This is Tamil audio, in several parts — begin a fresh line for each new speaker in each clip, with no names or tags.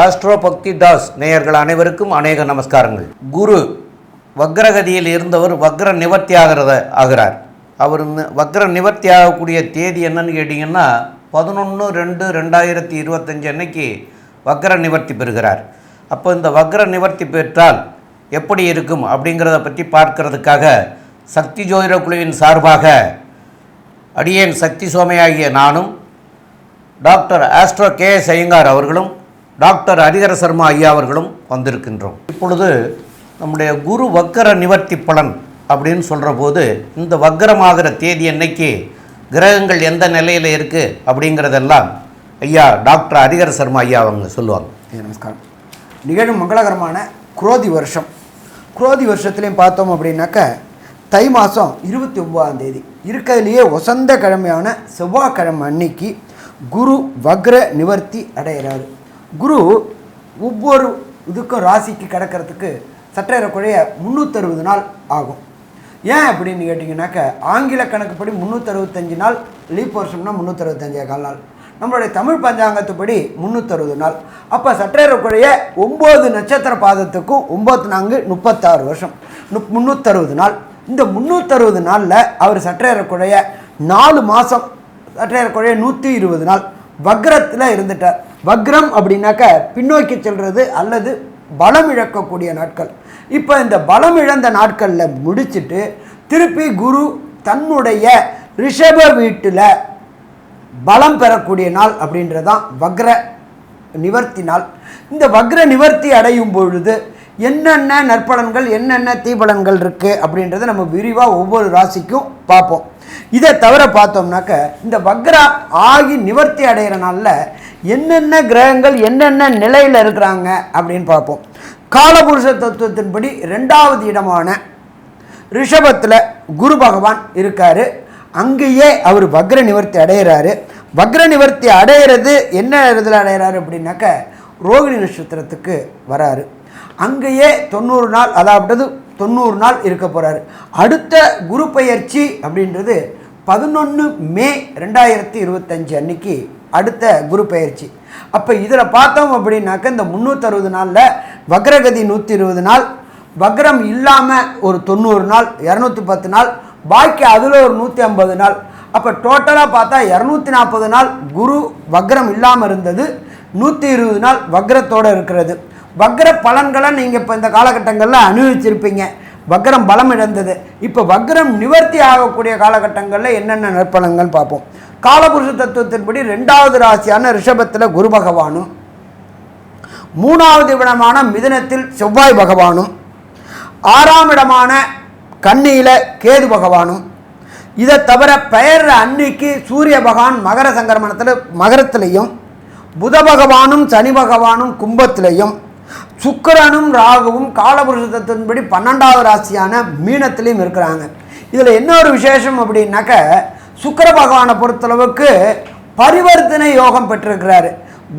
ஆஸ்ட்ரோ பக்தி தாஸ் நேயர்கள் அனைவருக்கும் அநேக நமஸ்காரங்கள். குரு வக்ரகதியில் இருந்தவர் வக்ர நிவர்த்தி ஆகிறத ஆகிறார். அவர் வக்ர நிவர்த்தி ஆகக்கூடிய தேதி என்னன்னு கேட்டிங்கன்னா பதினொன்று ரெண்டு ரெண்டாயிரத்தி இருபத்தஞ்சு அன்னைக்கு வக்ர நிவர்த்தி பெறுகிறார். அப்போ இந்த வக்ர நிவர்த்தி பெற்றால் எப்படி இருக்கும் அப்படிங்கிறத பற்றி பார்க்கறதுக்காக சக்தி ஜோதிட குழுவின் சார்பாக அடியேன் சக்தி சோமையாகிய நானும் doctor astro K S Iyengar அவர்களும் டாக்டர் ஹரிஹர சர்மா ஐயா அவர்களும் வந்திருக்கின்றோம். இப்பொழுது நம்முடைய குரு வக்கர நிவர்த்தி பலன் அப்படின்னு சொல்கிற போது இந்த வக்கரமாகிற தேதி என்னைக்கு கிரகங்கள் எந்த நிலையில் இருக்குது அப்படிங்கிறதெல்லாம் ஐயா டாக்டர் ஹரிஹர சர்மா ஐயா அவங்க சொல்லுவாங்க.
நமஸ்காரம். நிகழும் மங்களகரமான குரோதி வருஷம். குரோதி வருஷத்துலேயும் பார்த்தோம் அப்படின்னாக்க தை மாதம் இருபத்தி ஒம்பதாம் தேதி. இருக்கிறதுலையே வசந்த கிழமையான செவ்வாய்க்கிழமை அன்னைக்கு குரு வக்ர நிவர்த்தி அடைகிறாரு குரு ஒவ்வொரு இதுக்கும் ராசிக்கு கிடக்கிறதுக்கு சற்றேறக்குறைய முந்நூற்றறுபது நாள் ஆகும். ஏன் அப்படின்னு கேட்டிங்கனாக்க ஆங்கில கணக்குப்படி முந்நூற்றறுபத்தஞ்சு நாள் லீப் வருஷம்னா முந்நூற்றறுபத்தஞ்சே கால் நாள். நம்மளுடைய தமிழ் பஞ்சாங்கத்துப்படி முந்நூற்றறுபது நாள். அப்போ சற்றேறக்குறைய ஒம்பது நட்சத்திர பாதத்துக்கும் ஒம்பத்தி நான்கு முப்பத்தாறு வருஷம். நுப் முந்நூற்றறுபது நாள். இந்த முந்நூற்றறுபது நாளில் அவர் சற்றேறக்குறைய நாலு மாதம் சற்றேறக்குறைய நூற்றி இருபது நாள். வக்ரத்தில் இருந்துட்டார். வக்ரம் அப்படின்னாக்க பின்னோக்கி செல்வது அல்லது பலம் இழக்கக்கூடிய நாட்கள். இப்போ இந்த பலம் இழந்த நாட்களில் முடிச்சுட்டு திருப்பி குரு தன்னுடைய ரிஷப வீட்டில் பலம் பெறக்கூடிய நாள் அப்படின்றதான் வக்ர நிவர்த்தி நாள். இந்த வக்ர நிவர்த்தி அடையும் பொழுது என்னென்ன நற்பலன்கள் என்னென்ன தீபலன்கள் இருக்குது அப்படின்றத நம்ம விரிவாக ஒவ்வொரு ராசிக்கும் பார்ப்போம். இதை தவிர பார்த்தோம்னாக்க இந்த வக்ரா ஆகி நிவர்த்தி அடைகிற நாளில் என்னென்ன கிரகங்கள் என்னென்ன நிலையில் இருக்கிறாங்க அப்படின்னு பார்ப்போம். காலபுருஷ தத்துவத்தின்படி ரெண்டாவது இடமான ரிஷபத்தில் குரு பகவான் இருக்கார். அங்கேயே அவர் வக்ர நிவர்த்தி அடைகிறாரு வக்ர நிவர்த்தி அடையிறது என்ன இதில் அடைகிறாரு அப்படின்னாக்க ரோகிணி நட்சத்திரத்துக்கு வராரு. அங்கேயே தொண்ணூறு நாள் அதாவது தொண்ணூறு நாள் இருக்க போகிறாரு அடுத்த குரு பயிற்சி அப்படின்றது பதினொன்று மே ரெண்டாயிரத்தி இருபத்தஞ்சு அன்னைக்கு அடுத்த குரு பயிற்சி. அப்போ இதில் பார்த்தோம் அப்படின்னாக்க இந்த முந்நூற்றறுபது நாளில் வக்ரகதி நூற்றி இருபது நாள் வக்ரம் இல்லாமல் ஒரு தொண்ணூறு நாள் இரநூத்தி பத்து நாள் பாக்கி அதில் ஒரு நூற்றி ஐம்பது நாள். அப்போ டோட்டலாக பார்த்தா இரநூத்தி நாற்பது நாள் குரு வக்ரம் இல்லாமல் இருந்தது நூற்றி இருபது நாள் வக்ரத்தோடு இருக்கிறது. வக்ர பலன்களை நீங்கள் இப்போ இந்த காலகட்டங்களில் அனுபவிச்சிருப்பீங்க. வக்ரம் பலம் இழந்தது. இப்போ வக்ரம் நிவர்த்தி ஆகக்கூடிய காலகட்டங்களில் என்னென்ன நற்பலன்கள் பார்ப்போம். காலபுருஷ தத்துவத்தின்படி ரெண்டாவது ராசியான ரிஷபத்தில் குரு பகவானும் மூணாவது இடமான மிதனத்தில் செவ்வாய் பகவானும் ஆறாம் இடமான கண்ணியில் கேது பகவானும் இதை தவிர பெயர் அன்னைக்கு சூரிய பகவான் மகர சங்கரமணத்தில் மகரத்திலையும் புத பகவானும் சனி பகவானும் கும்பத்திலையும் சுக்கரனும் ராகுவும் காலபுருஷ தத்துவத்தின்படி பன்னெண்டாவது ராசியான மீனத்திலையும் இருக்கிறாங்க. இதில் என்ன ஒரு விசேஷம் அப்படின்னாக்க சுக்கர பகவானை பொறுத்தளவுக்கு பரிவர்த்தனை யோகம் பெற்றிருக்கிறாரு.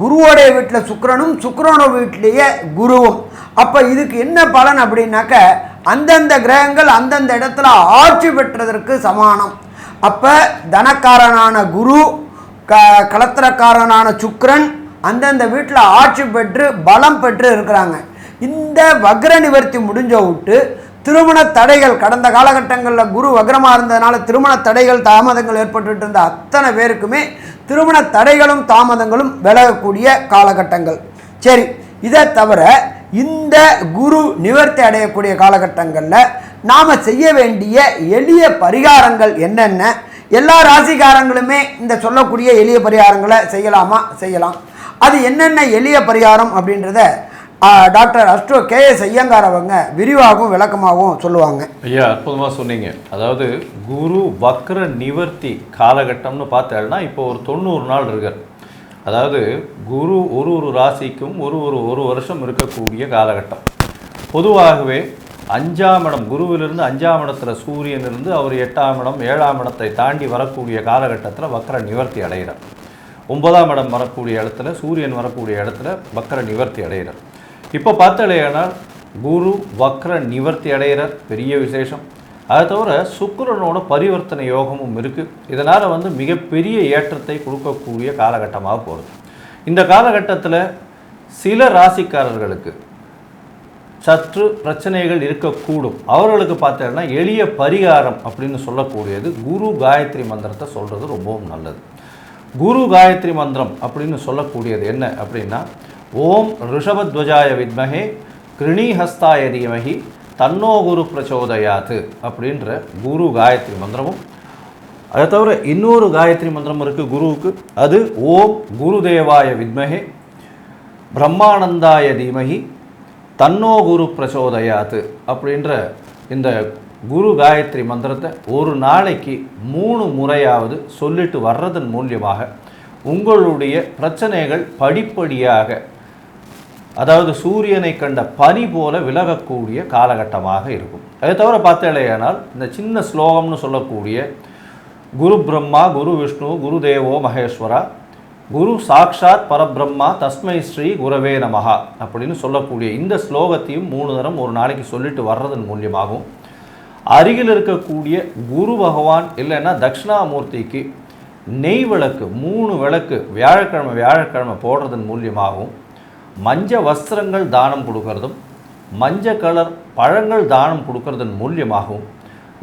குருவோடைய வீட்டில் சுக்கிரனும் சுக்கரனோட வீட்டிலேயே குருவும். அப்போ இதுக்கு என்ன பலன் அப்படின்னாக்க அந்தந்த கிரகங்கள் அந்தந்த இடத்துல ஆட்சி பெற்றதற்கு சமானம். அப்போ தனக்காரனான குரு க கலத்திரக்காரனான சுக்கரன் அந்தந்த வீட்டில் ஆட்சி பெற்று பலம் பெற்று இருக்கிறாங்க. இந்த வக்ர நிவர்த்தி முடிஞ்ச விட்டு திருமண தடைகள் கடந்த காலகட்டங்களில் குரு வக்ரமாக இருந்ததுனால திருமண தடைகள் தாமதங்கள் ஏற்பட்டுட்டு இருந்த அத்தனை பேருக்குமே திருமண தடைகளும் தாமதங்களும் விலகக்கூடிய காலகட்டங்கள். சரி இதை தவிர இந்த குரு நிவர்த்தி அடையக்கூடிய காலகட்டங்களில் நாம் செய்ய வேண்டிய எளிய பரிகாரங்கள் என்னென்ன? எல்லா ராசிக்காரங்களுமே இந்த சொல்லக்கூடிய எளிய பரிகாரங்களை செய்யலாமா? செய்யலாம். அது என்னென்ன எளிய பரிகாரம் அப்படின்றத doctor astro K S Iyengar அவங்க விரிவாகவும் விளக்கமாகவும் சொல்லுவாங்க.
ஐயா அற்புதமாக சொன்னீங்க. அதாவது குரு வக்ர நிவர்த்தி காலகட்டம்னு பார்த்தேன்னா இப்போ ஒரு தொண்ணூறு நாள் இருக்கார். அதாவது குரு ஒரு ஒரு ராசிக்கும் ஒரு ஒரு ஒரு வருஷம் இருக்கக்கூடிய காலகட்டம். பொதுவாகவே அஞ்சாம் இடம் குருவிலிருந்து அஞ்சாம் இடத்துல சூரியன் இருந்து அவர் எட்டாம் இடம் ஏழாம் இடத்தை தாண்டி வரக்கூடிய காலகட்டத்தில் வக்ர நிவர்த்தி அடைகிறார். ஒன்பதாம் இடம் வரக்கூடிய இடத்துல சூரியன் வரக்கூடிய இடத்துல வக்ர நிவர்த்தி அடைகிறார். இப்போ பார்த்தாலேயானால் குரு வக்ர நிவர்த்தி அடைகிறார். பெரிய விசேஷம். அதை தவிர சுக்கரனோட பரிவர்த்தனை யோகமும் இருக்குது இதனால் வந்து மிகப்பெரிய ஏற்றத்தை கொடுக்கக்கூடிய காலகட்டமாக போகிறது இந்த காலகட்டத்தில் சில ராசிக்காரர்களுக்கு சற்று பிரச்சனைகள் இருக்கக்கூடும். அவர்களுக்கு பார்த்தீங்கன்னா எளிய பரிகாரம் அப்படின்னு சொல்லக்கூடியது குரு காயத்ரி மந்திரத்தை சொல்கிறது ரொம்பவும் நல்லது. குரு காயத்ரி மந்திரம் அப்படின்னு சொல்லக்கூடியது என்ன அப்படின்னா ஓம் ரிஷபத்வஜாய வித்மகே கிருணிஹஸ்தாய தீமகி தன்னோ குரு பிரச்சோதயாத்து அப்படின்ற குரு காயத்ரி மந்திரமும். அதை தவிர இன்னொரு காயத்ரி மந்திரம் இருக்குது குருவுக்கு. அது ஓம் குருதேவாய வித்மகே பிரம்மானந்தாய தீமகி தன்னோ குரு பிரச்சோதயாத்து அப்படின்ற இந்த குரு காயத்ரி மந்திரத்தை ஒரு நாளைக்கு மூணு முறையாவது சொல்லிட்டு வர்றதன் மூலியமாக உங்களுடைய பிரச்சனைகள் படிப்படியாக அதாவது சூரியனை கண்ட பனி போல விலகக்கூடிய காலகட்டமாக இருக்கும். அதை தவிர பார்த்தேலையானால் இந்த சின்ன ஸ்லோகம்னு சொல்லக்கூடிய குரு பிரம்மா குரு விஷ்ணு குரு தேவோ மகேஸ்வரா குரு சாக்ஷாத் பரபிரம்மா தஸ்மை ஸ்ரீ குரவே நமகா அப்படின்னு சொல்லக்கூடிய இந்த ஸ்லோகத்தையும் மூணு தரம் ஒரு நாளைக்கு சொல்லிட்டு வர்றதன் மூலியமாகவும் அருகில் இருக்கக்கூடிய குரு பகவான் இல்லைன்னா தட்சிணாமூர்த்திக்கு நெய் விளக்கு மூணு விளக்கு வியாழக்கிழமை வியாழக்கிழமை போடுறதன் மூலியமாகவும் மஞ்ச வஸ்திரங்கள் தானம் கொடுக்கறதும் மஞ்ச கலர் பழங்கள் தானம் கொடுக்கறதன் மூலியமாகவும்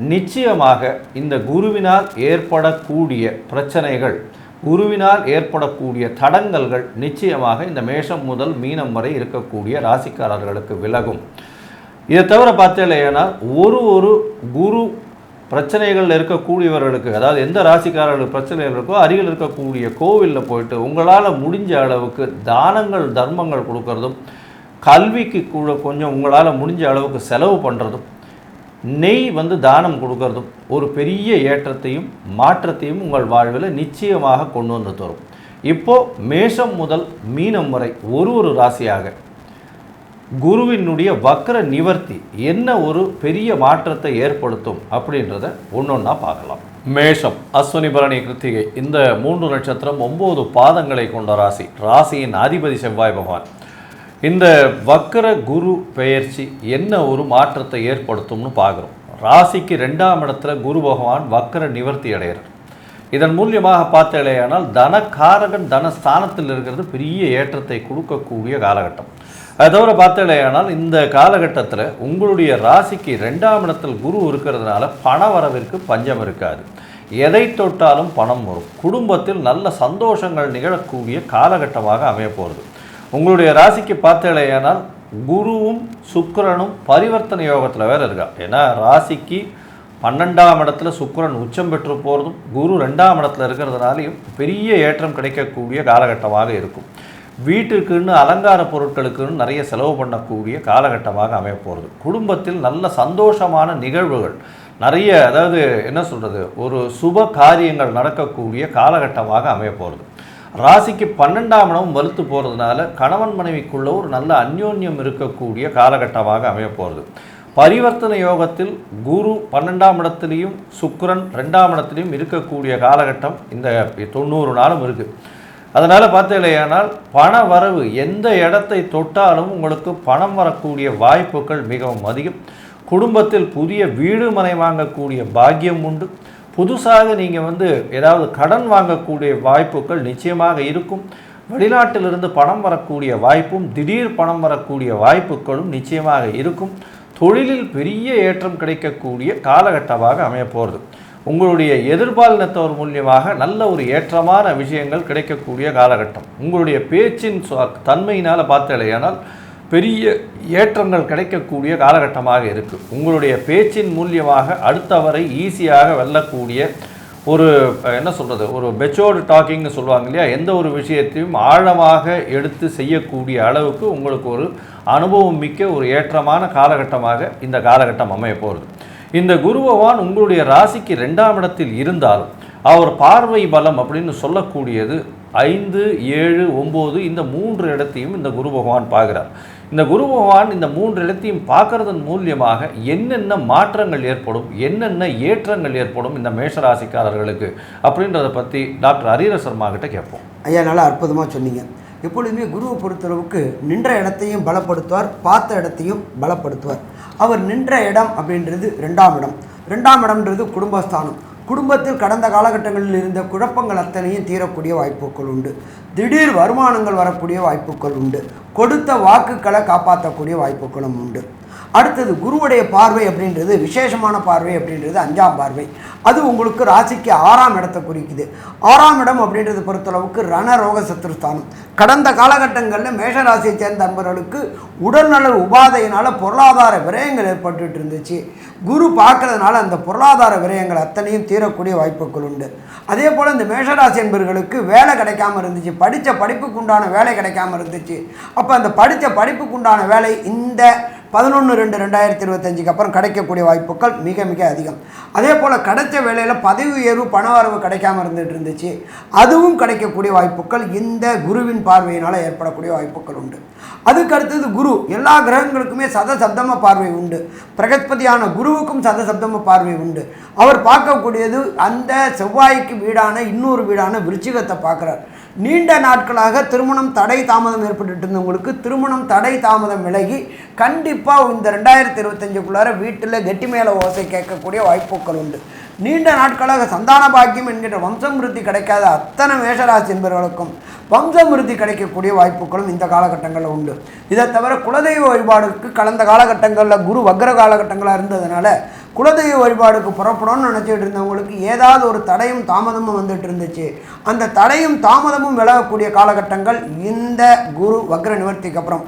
நிச்சயமாக இந்த குருவினால் ஏற்படக்கூடிய பிரச்சனைகள் குருவினால் ஏற்படக்கூடிய தடங்கல்கள் நிச்சயமாக இந்த மேஷம் முதல் மீனம் வரை இருக்கக்கூடிய ராசிக்காரர்களுக்கு விலகும். இதை தவிர பார்த்தீங்கன்னா ஒரு ஒரு குரு பிரச்சனைகள் இருக்கக்கூடியவர்களுக்கு அதாவது எந்த ராசிக்காரர்களுக்கு பிரச்சனைகள் இருக்கோ அருகில் இருக்கக்கூடிய கோவிலில் போயிட்டு உங்களால் முடிஞ்ச அளவுக்கு தானங்கள் தர்மங்கள் கொடுக்கறதும் கல்விக்கு கூட கொஞ்சம் உங்களால் முடிஞ்ச அளவுக்கு செலவு பண்ணுறதும் நெய் வந்து தானம் கொடுக்கறதும் ஒரு பெரிய ஏற்றத்தையும் மாற்றத்தையும் உங்கள் வாழ்வில் நிச்சயமாக கொண்டு வந்து தரும். இப்போது மேஷம் முதல் மீனம் வரை ஒரு ஒரு ராசியாக குருவினுடைய வக்ர நிவர்த்தி என்ன ஒரு பெரிய மாற்றத்தை ஏற்படுத்தும் அப்படின்றத ஒன்றொன்னா பார்க்கலாம். மேஷம் அஸ்வினி பரணி கிருத்திகை. இந்த மூன்று நட்சத்திரம் ஒம்பது பாதங்களை கொண்ட ராசி. ராசியின் அதிபதி செவ்வாய் பகவான். இந்த வக்ர குரு பெயர்ச்சி என்ன ஒரு மாற்றத்தை ஏற்படுத்தும்னு பார்க்குறோம். ராசிக்கு ரெண்டாம் இடத்துல குரு பகவான் வக்ர நிவர்த்தி அடைகிறார். இதன் மூலியமாக பார்த்தேனால் தனக்காரகன் தனஸ்தானத்தில் இருக்கிறது பெரிய ஏற்றத்தை கொடுக்கக்கூடிய காலகட்டம். அது தவிர பார்த்தேனால் இந்த காலகட்டத்தில் உங்களுடைய ராசிக்கு ரெண்டாம் இடத்தில் குரு இருக்கிறதுனால பண வரவிற்கு பஞ்சம் இருக்காது. எதை தொட்டாலும் பணம் வரும். குடும்பத்தில் நல்ல சந்தோஷங்கள் நிகழக்கூடிய காலகட்டமாக அமைய போகிறது உங்களுடைய ராசிக்கு பார்த்தேனால் குருவும் சுக்கரனும் பரிவர்த்தனை யோகத்தில் வேற இருக்கா? ஏன்னா ராசிக்கு பன்னெண்டாம் இடத்துல சுக்கரன் உச்சம் பெற்று போகிறதும் குரு ரெண்டாம் இடத்துல இருக்கிறதுனாலையும் பெரிய ஏற்றம் கிடைக்கக்கூடிய காலகட்டமாக இருக்கும். வீட்டுக்குன்னு அலங்கார பொருட்களுக்குன்னு நிறைய செலவு பண்ணக்கூடிய காலகட்டமாக அமையப்போகிறது குடும்பத்தில் நல்ல சந்தோஷமான நிகழ்வுகள் நிறைய அதாவது என்ன சொல்கிறது ஒரு சுப காரியங்கள் நடக்கக்கூடிய காலகட்டமாக அமையப்போகிறது ராசிக்கு பன்னெண்டாம் இடம் வலுத்து போகிறதுனால கணவன் மனைவிக்குள்ள ஒரு நல்ல அந்யோன்யம் இருக்கக்கூடிய காலகட்டமாக அமையப்போகிறது பரிவர்த்தனை யோகத்தில் குரு பன்னெண்டாம் இடத்துலையும் சுக்கரன் ரெண்டாம் இடத்துலையும் இருக்கக்கூடிய காலகட்டம் இந்த தொண்ணூறு நாளும் இருக்குது அதனால் பார்த்தீங்களேயானால் பண வரவு எந்த இடத்தை தொட்டாலும் உங்களுக்கு பணம் வரக்கூடிய வாய்ப்புகள் மிகவும் அதிகம். குடும்பத்தில் புதிய வீடு மனை வாங்கக்கூடிய பாக்கியம் உண்டு. புதுசாக நீங்கள் வந்து ஏதாவது கடன் வாங்கக்கூடிய வாய்ப்புகள் நிச்சயமாக இருக்கும். வெளிநாட்டிலிருந்து பணம் வரக்கூடிய வாய்ப்பும் திடீர் பணம் வரக்கூடிய வாய்ப்புகளும் நிச்சயமாக இருக்கும். தொழிலில் பெரிய ஏற்றம் கிடைக்கக்கூடிய காலகட்டமாக அமையப்போகிறது உங்களுடைய எதிர்பாலினத்தவர் மூலியமாக நல்ல ஒரு ஏற்றமான விஷயங்கள் கிடைக்கக்கூடிய காலகட்டம். உங்களுடைய பேச்சின் சுவ- தன்மையினால் பார்த்தலையானால் பெரிய ஏற்றங்கள் கிடைக்கக்கூடிய காலகட்டமாக இருக்குது உங்களுடைய பேச்சின் மூலியமாக அடுத்தவரை ஈஸியாக வெல்லக்கூடிய ஒரு என்ன சொல்கிறது ஒரு பெச்சோர்டு டாக்கிங்னு சொல்லுவாங்க இல்லையா? எந்த ஒரு விஷயத்தையும் ஆழமாக எடுத்து செய்யக்கூடிய அளவுக்கு உங்களுக்கு ஒரு அனுபவம் மிக்க ஒரு ஏற்றமான காலகட்டமாக இந்த காலகட்டம் அமைய போகிறது இந்த குரு பகவான் உங்களுடைய ராசிக்கு ரெண்டாம் இடத்தில் இருந்தாலும் அவர் பார்வை பலம் அப்படின்னு சொல்லக்கூடியது ஐந்து ஏழு ஒம்பது இந்த மூன்று இடத்தையும் இந்த குரு பகவான் பார்க்குறார். இந்த குரு பகவான் இந்த மூன்று இடத்தையும் பார்க்கறதன் மூலியமாக என்னென்ன மாற்றங்கள் ஏற்படும் என்னென்ன ஏற்றங்கள் ஏற்படும் இந்த மேஷராசிக்காரர்களுக்கு அப்படின்றத பற்றி டாக்டர் ஹரீர சர்மா கிட்ட கேட்போம்.
ஐயா நல்லா அற்புதமாக சொன்னீங்க. எப்பொழுதுமே குருவை பொறுத்தளவுக்கு நின்ற இடத்தையும் பலப்படுத்துவார் பார்த்த இடத்தையும் பலப்படுத்துவார். அவர் நின்ற இடம் அப்படின்றது ரெண்டாம் இடம். ரெண்டாம் இடம்ன்றது குடும்பஸ்தானம். குடும்பத்தில் கடந்த காலகட்டங்களில் இருந்த குழப்பங்கள் அத்தனையும் தீரக்கூடிய வாய்ப்புகள் உண்டு. திடீர் வருமானங்கள் வரக்கூடிய வாய்ப்புகள் உண்டு. கொடுத்த வாக்குகளை காப்பாற்றக்கூடிய வாய்ப்புகளும் உண்டு. அடுத்தது குருவுடைய பார்வை அப்படின்றது விசேஷமான பார்வை அப்படின்றது அஞ்சாம் பார்வை. அது உங்களுக்கு ராசிக்கு ஆறாம் இடத்தை குறிக்குது. ஆறாம் இடம் அப்படின்றது பொறுத்தளவுக்கு ரணரோக சத்துருஸ்தானம் கடந்த காலகட்டங்களில் மேஷராசியை சேர்ந்த அன்பர்களுக்கு உடல்நல உபாதையினால் பொருளாதார விரயங்கள் ஏற்பட்டுட்டு இருந்துச்சு குரு பார்க்கறதுனால அந்த பொருளாதார விரயங்கள் அத்தனையும் தீரக்கூடிய வாய்ப்புகள் உண்டு. அதே போல் இந்த மேஷராசி என்பர்களுக்கு வேலை கிடைக்காம இருந்துச்சு. படித்த படிப்புக்கு உண்டான வேலை கிடைக்காம இருந்துச்சு. அப்போ அந்த படித்த படிப்புக்கு உண்டான வேலை இந்த பதினொன்று ரெண்டு ரெண்டாயிரத்தி இருபத்தஞ்சுக்கு அப்புறம் கிடைக்கக்கூடிய வாய்ப்புகள் மிக மிக அதிகம். அதே போல் கிடைச்ச வேலையில் பதவி உயர்வு பண வரவு கிடைக்காம இருந்துகிட்டு இருந்துச்சு. அதுவும் கிடைக்கக்கூடிய வாய்ப்புகள் இந்த குருவின் பார்வையினால் ஏற்படக்கூடிய வாய்ப்புகள் உண்டு. அதுக்கு அடுத்தது குரு. எல்லா கிரகங்களுக்குமே சத சப்தம பார்வை உண்டு. பிரகஸ்பதியான குருவுக்கும் சத சப்தம பார்வை உண்டு. அவர் பார்க்கக்கூடியது அந்த செவ்வாய்க்கு வீடான இன்னொரு வீடான விருச்சிகத்தை பார்க்குறார். நீண்ட நாட்களாக திருமணம் தடை தாமதம் ஏற்பட்டுட்டு இருந்தவங்களுக்கு திருமணம் தடை தாமதம் விலகி கண்டிப்பாக இந்த ரெண்டாயிரத்தி இருபத்தஞ்சுக்குள்ளார வீட்டில் கெட்டி மேலே ஓசை கேட்கக்கூடிய வாய்ப்புகள் உண்டு. நீண்ட நாட்களாக சந்தான பாக்கியம் என்கின்ற வம்சமிருத்தி கிடைக்காத அத்தனை மேஷராசி என்பவர்களுக்கும் வம்சமிருத்தி கிடைக்கக்கூடிய வாய்ப்புகளும் இந்த காலகட்டங்களில் உண்டு. இதை தவிர குலதெய்வ வழிபாடுக்கு கடந்த காலகட்டங்களில் குரு வக்ர காலகட்டங்களாக இருந்ததுனால குலதெய்வ வழிபாடுக்கு புறப்படணும்னு நினச்சிட்டு இருந்தவங்களுக்கு ஏதாவது ஒரு தடையும் தாமதமும் வந்துட்டு இருந்துச்சு. அந்த தடையும் தாமதமும் விலகக்கூடிய காலகட்டங்கள் இந்த குரு வக்ர நிவர்த்திக்கு அப்புறம்.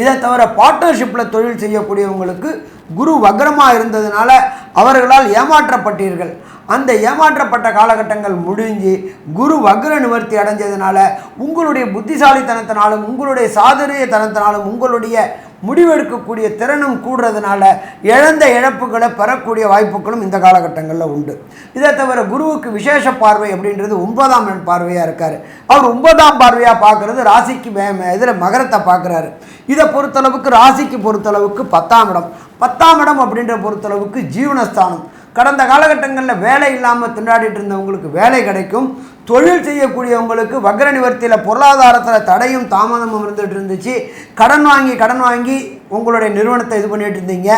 இதை தவிர பார்ட்னர்ஷிப்பில் தொழில் செய்யக்கூடியவங்களுக்கு குரு வக்ரமாக இருந்ததுனால அவர்களால் ஏமாற்றப்பட்டீர்கள். அந்த ஏமாற்றப்பட்ட காலகட்டங்கள் முடிஞ்சு குரு வக்ர நிவர்த்தி அடைஞ்சதுனால உங்களுடைய புத்திசாலித்தனத்தினாலும் உங்களுடைய சாதுரியத்தனத்தினாலும் உங்களுடைய முடிவெடுக்கக்கூடிய திறனும் கூடுறதுனால இழந்த இழப்புகளை பெறக்கூடிய வாய்ப்புகளும் இந்த காலகட்டங்களில் உண்டு. இதை தவிர குருவுக்கு விசேஷ பார்வை அப்படின்றது ஒன்பதாம் எண் பார்வையாக இருக்கார். அவர் ஒன்பதாம் பார்வையாக பார்க்குறது ராசிக்கு இதில் மகரத்தை பார்க்குறாரு. இதை பொறுத்தளவுக்கு ராசிக்கு பொறுத்தளவுக்கு பத்தாம் இடம். பத்தாம் இடம் அப்படின்ற பொறுத்தளவுக்கு ஜீவனஸ்தானம். கடந்த காலகட்டங்களில் வேலை இல்லாமல் திண்டாடிட்டு இருந்தவங்களுக்கு வேலை கிடைக்கும். தொழில் செய்யக்கூடியவங்களுக்கு வக்ர நிவர்த்தியில் பொருளாதாரத்தில் தடையும் தாமதமும் இருந்துகிட்டு இருந்துச்சு. கடன் வாங்கி கடன் வாங்கி உங்களுடைய நிறுவனத்தை இது பண்ணிகிட்டு இருந்தீங்க.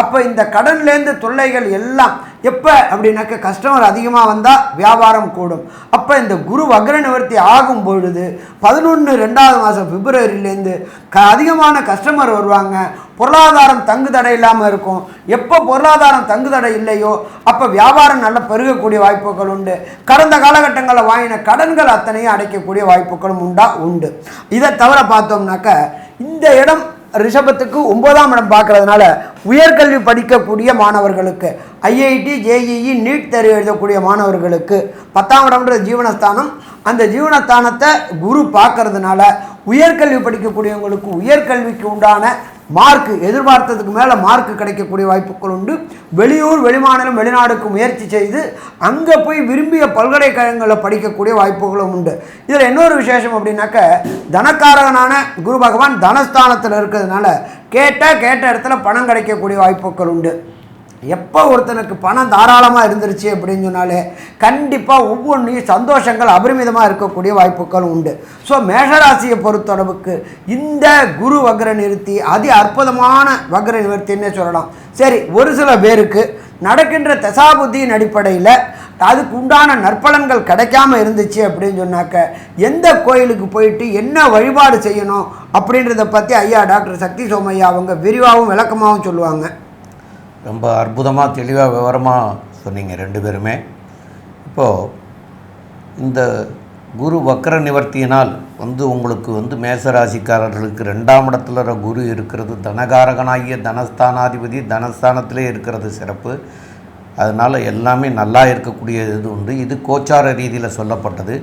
அப்போ இந்த கடன்லேருந்து தொல்லைகள் எல்லாம் எப்போ அப்படின்னாக்க கஸ்டமர் அதிகமாக வந்தால் வியாபாரம் கூடும். அப்போ இந்த குரு வக்ர நிவர்த்தி ஆகும் பொழுது பதினொன்று ரெண்டாவது மாதம் பிப்ரவரியிலேருந்து க அதிகமான கஸ்டமர் வருவாங்க. பொருளாதாரம் தங்கு தடை இல்லாமல் இருக்கும். எப்போ பொருளாதாரம் தங்கு தடை இல்லையோ அப்போ வியாபாரம் நல்லா பெருகக்கூடிய வாய்ப்புகள் உண்டு. கடந்த காலகட்டங்களில் வாங்கின கடன்கள் அத்தனையும் அடைக்கக்கூடிய வாய்ப்புகளும் உண்டா? உண்டு. இதை தவிர பார்த்தோம்னாக்க இந்த இடம் ரிஷபத்துக்கு ஒன்பதாம் இடம் பார்க்கறதுனால உயர்கல்வி படிக்கக்கூடிய மாணவர்களுக்கு ஐஐடி ஜேஇஇ நீட் தேர்வு எழுதக்கூடிய மாணவர்களுக்கு பத்தாம் இடம்ன்ற ஜீவனஸ்தானம். அந்த ஜீவனஸ்தானத்தை குரு பார்க்கறதுனால உயர்கல்வி படிக்கக்கூடியவங்களுக்கு உயர்கல்விக்கு உண்டான மார்க் எதிர்பார்த்ததுக்கு மேலே மார்க் கிடைக்கக்கூடிய வாய்ப்புகள் உண்டு. வெளியூர் வெளிமாநிலம் வெளிநாடுக்கு முயற்சி செய்து அங்கே போய் விரும்பிய பல்கலைக்கழகங்களில் படிக்கக்கூடிய வாய்ப்புகளும் உண்டு. இதில் இன்னொரு விசேஷம் அப்படின்னாக்க தனக்காரகனான குரு பகவான் தனஸ்தானத்தில் இருக்கிறதுனால கேட்டால் கேட்ட இடத்துல பணம் கிடைக்கக்கூடிய வாய்ப்புகள் உண்டு. எப்போ ஒருத்தனுக்கு பணம் தாராளமாக இருந்துருச்சு அப்படின்னு சொன்னாலே கண்டிப்பாக ஒவ்வொன்றையும் சந்தோஷங்கள் அபரிமிதமாக இருக்கக்கூடிய வாய்ப்புகள் உண்டு. ஸோ மேஷராசியை பொறுத்தளவுக்கு இந்த குரு வக்ர நிறுத்தி அதி அற்புதமான வக்ர நிவர்த்தின்னே சொல்லலாம். சரி ஒரு சில பேருக்கு நடக்கின்ற தசாபுத்தியின் அடிப்படையில் அதுக்கு உண்டான நற்பலன்கள் கிடைக்காம இருந்துச்சு அப்படின்னு சொன்னாக்க எந்த கோயிலுக்கு போயிட்டு என்ன வழிபாடு செய்யணும் அப்படின்றத பற்றி ஐயா டாக்டர் சக்தி சோமையா அவங்க விரிவாகவும் விளக்கமாகவும் சொல்லுவாங்க.
ரொம்ப அற்புதமாக தெளிவாக விவரமாக சொன்னீங்க ரெண்டு பேருமே. இப்போது இந்த குரு வக்கர நிவர்த்தியினால் வந்து உங்களுக்கு வந்து மேசராசிக்காரர்களுக்கு ரெண்டாம் இடத்துல இருக்கிற குரு இருக்கிறது தனகாரகனாகிய தனஸ்தானாதிபதி தனஸ்தானத்திலே இருக்கிறது சிறப்பு. அதனால் எல்லாமே நல்லா இருக்கக்கூடிய இது உண்டு. இது கோச்சார ரீதியில் சொல்லப்பட்டது.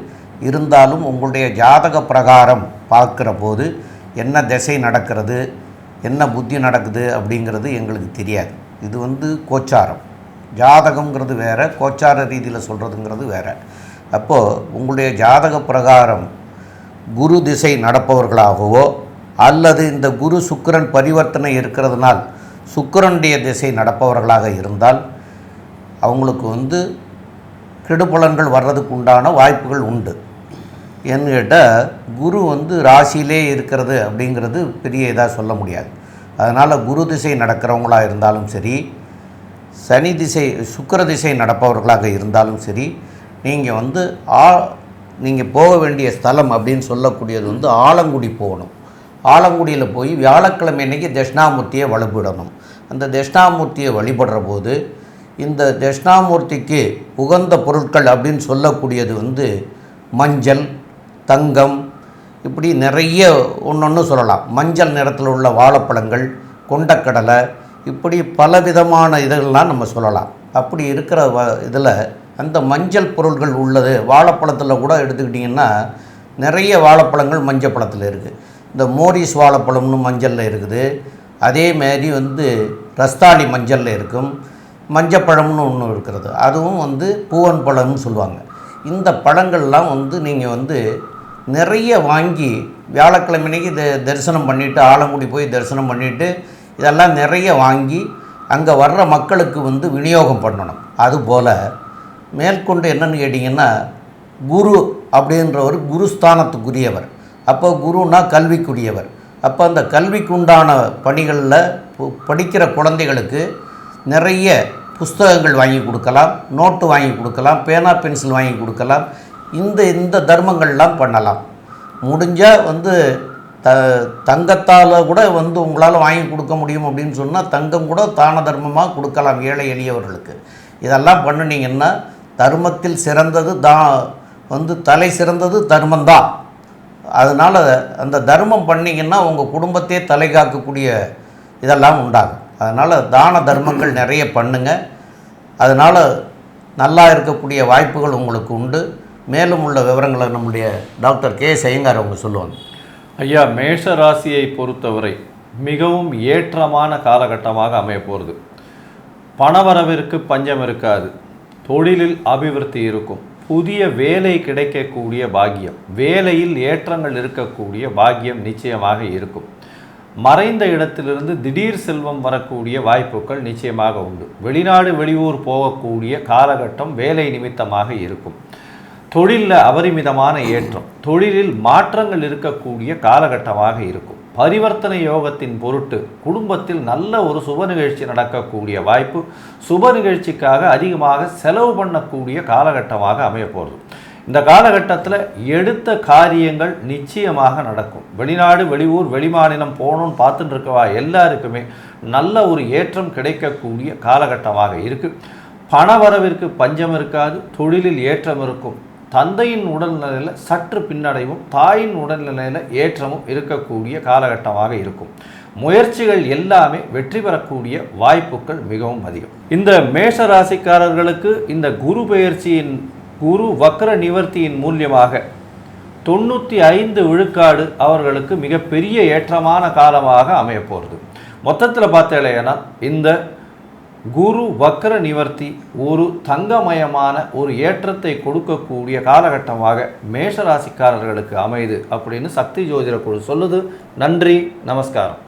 இருந்தாலும் உங்களுடைய ஜாதக பிரகாரம் பார்க்குற போது என்ன திசை நடக்கிறது என்ன புத்தி நடக்குது அப்படிங்கிறது எங்களுக்கு தெரியாது. இது வந்து கோச்சாரம். ஜாதகங்கிறது வேறு கோச்சார ரீதியில் சொல்கிறதுங்கிறது வேறு. அப்போது உங்களுடைய ஜாதக பிரகாரம் குரு திசை நடப்பவர்களாகவோ அல்லது இந்த குரு சுக்கிரன் பரிவர்த்தனை இருக்கிறதுனால் சுக்கிரனுடைய திசை நடப்பவர்களாக இருந்தால் அவங்களுக்கு வந்து கெடுபலன்கள் வர்றதுக்கு உண்டான வாய்ப்புகள் உண்டு. ஏன்னு கேட்டால் குரு வந்து ராசியிலே இருக்கிறது அப்படிங்கிறது பெரிய இதாக சொல்ல முடியாது. அதனால் குரு திசை நடக்கிறவங்களாக இருந்தாலும் சரி சனி திசை சுக்கிர திசை நடப்பவர்களாக இருந்தாலும் சரி நீங்கள் வந்து ஆ நீங்கள் போக வேண்டிய ஸ்தலம் அப்படின்னு சொல்லக்கூடியது வந்து ஆலங்குடி போகணும். ஆலங்குடியில் போய் வியாழக்கிழமை அன்னைக்கு தட்சிணாமூர்த்தியை வழிபடணும். அந்த தட்சிணாமூர்த்தியை வழிபடுற போது இந்த தட்சிணாமூர்த்திக்கு உகந்த பொருட்கள் அப்படின்னு சொல்லக்கூடியது வந்து மஞ்சள் தங்கம் இப்படி நிறைய ஒன்று சொல்லலாம். மஞ்சள் நிறத்தில் உள்ள வாழைப்பழங்கள் கொண்டக்கடலை இப்படி பலவிதமான இதெல்லாம் நம்ம சொல்லலாம். அப்படி இருக்கிற வ இதில் அந்த மஞ்சள் பொருள்கள் உள்ளது வாழைப்பழத்தில் கூட எடுத்துக்கிட்டிங்கன்னா நிறைய வாழைப்பழங்கள் மஞ்சள் பழத்தில் இருக்குது இந்த மோரிஸ் வாழைப்பழம்னு மஞ்சளில் இருக்குது. அதேமாரி வந்து ரஸ்தாளி மஞ்சளில் இருக்கும். மஞ்சப்பழம்னு ஒன்று இருக்கிறது. அதுவும் வந்து பூவன் பழம்னு சொல்லுவாங்க. இந்த பழங்கள்லாம் வந்து நீங்கள் வந்து நிறைய வாங்கி வியாழக்கிழமை அன்னைக்கு த தரிசனம் பண்ணிவிட்டு ஆலங்குடி போய் தரிசனம் பண்ணிவிட்டு இதெல்லாம் நிறைய வாங்கி அங்கே வர்ற மக்களுக்கு வந்து விநியோகம் பண்ணணும். அதுபோல் மேற்கொண்டு என்னென்னு கேட்டிங்கன்னா குரு அப்படின்றவர் குருஸ்தானத்துக்குரியவர். அப்போ குருனா கல்விக்குரியவர். அப்போ அந்த கல்விக்கு உண்டான பணிகளில் பு- படிக்கிற குழந்தைகளுக்கு நிறைய புஸ்தகங்கள் வாங்கி கொடுக்கலாம் நோட்டு வாங்கி கொடுக்கலாம் பேனா பென்சில் வாங்கி கொடுக்கலாம் இந்த இந்த தர்மங்கள்லாம் பண்ணலாம். முடிஞ்சால் வந்து த தங்கத்தால் கூட வந்து உங்களால் வாங்கி கொடுக்க முடியும் அப்படின்னு சொன்னால் தங்கம் கூட தான தர்மமாக கொடுக்கலாம் ஏழை எளியவர்களுக்கு. இதெல்லாம் பண்ணுனீங்கன்னா தர்மத்தில் சிறந்தது தா வந்து தலை சிறந்தது தர்மந்தான் அதனால் அந்த தர்மம் பண்ணிங்கன்னா உங்கள் குடும்பத்தையே தலை காக்கக்கூடிய இதெல்லாம் உண்டாகும். அதனால் தான தர்மங்கள் நிறைய பண்ணுங்கள் அதனால் நல்லா இருக்கக்கூடிய வாய்ப்புகள் உங்களுக்கு உண்டு. மேலும் உள்ள விவரங்களை நம்முடைய டாக்டர் கே சையங்கார் அவங்க சொல்லுவாங்க.
ஐயா மேஷ ராசியை பொறுத்தவரை மிகவும் ஏற்றமான காலகட்டமாக அமைய போகிறது பணவரவிற்கு பஞ்சம் இருக்காது. தொழிலில் அபிவிருத்தி இருக்கும். புதிய வேலை கிடைக்கக்கூடிய பாக்கியம் வேலையில் ஏற்றங்கள் இருக்கக்கூடிய பாக்கியம் நிச்சயமாக இருக்கும். மறைந்த இடத்திலிருந்து திடீர் செல்வம் வரக்கூடிய வாய்ப்புகள் நிச்சயமாக உண்டு. வெளிநாடு வெளியூர் போகக்கூடிய காலகட்டம் வேலை நிமித்தமாக இருக்கும். தொழிலில் அபரிமிதமான ஏற்றம் தொழிலில் மாற்றங்கள் இருக்கக்கூடிய காலகட்டமாக இருக்கும். பரிவர்த்தனை யோகத்தின் பொருட்டு குடும்பத்தில் நல்ல ஒரு சுப நிகழ்ச்சி நடக்கக்கூடிய வாய்ப்பு சுப நிகழ்ச்சிக்காக அதிகமாக செலவு பண்ணக்கூடிய காலகட்டமாக அமைய போகிறது இந்த காலகட்டத்தில் எடுத்த காரியங்கள் நிச்சயமாக நடக்கும். வெளிநாடு வெளியூர் வெளிமாநிலம் போகணும்னு பார்த்துட்டு இருக்கவா எல்லாருக்குமே நல்ல ஒரு ஏற்றம் கிடைக்கக்கூடிய காலகட்டமாக இருக்குது பணவரவிற்கு பஞ்சம் இருக்காது தொழிலில் ஏற்றம் இருக்கும். தந்தையின் உடல்நிலையில் சற்று பின்னடைவும் தாயின் உடல்நிலையில் ஏற்றமும் இருக்கக்கூடிய காலகட்டமாக இருக்கும். முயற்சிகள் எல்லாமே வெற்றி பெறக்கூடிய வாய்ப்புகள் மிகவும் அதிகம். இந்த மேஷ ராசிக்காரர்களுக்கு இந்த குரு பெயர்ச்சியின் குரு வக்ர நிவர்த்தியின் மூலியமாக தொண்ணூற்றி ஐந்து விழுக்காடு அவர்களுக்கு மிகப்பெரிய ஏற்றமான காலமாக அமையப்போகிறது மொத்தத்தில் பார்த்தேன்னா இந்த குரு வக்ர நிவர்த்தி ஒரு தங்கமயமான ஒரு ஏற்றத்தை கொடுக்கக்கூடிய காலகட்டமாக மேஷராசிக்காரர்களுக்கு அமையுது அப்படின்னு சக்தி ஜோதிட குழு சொல்லுது. நன்றி நமஸ்காரம்.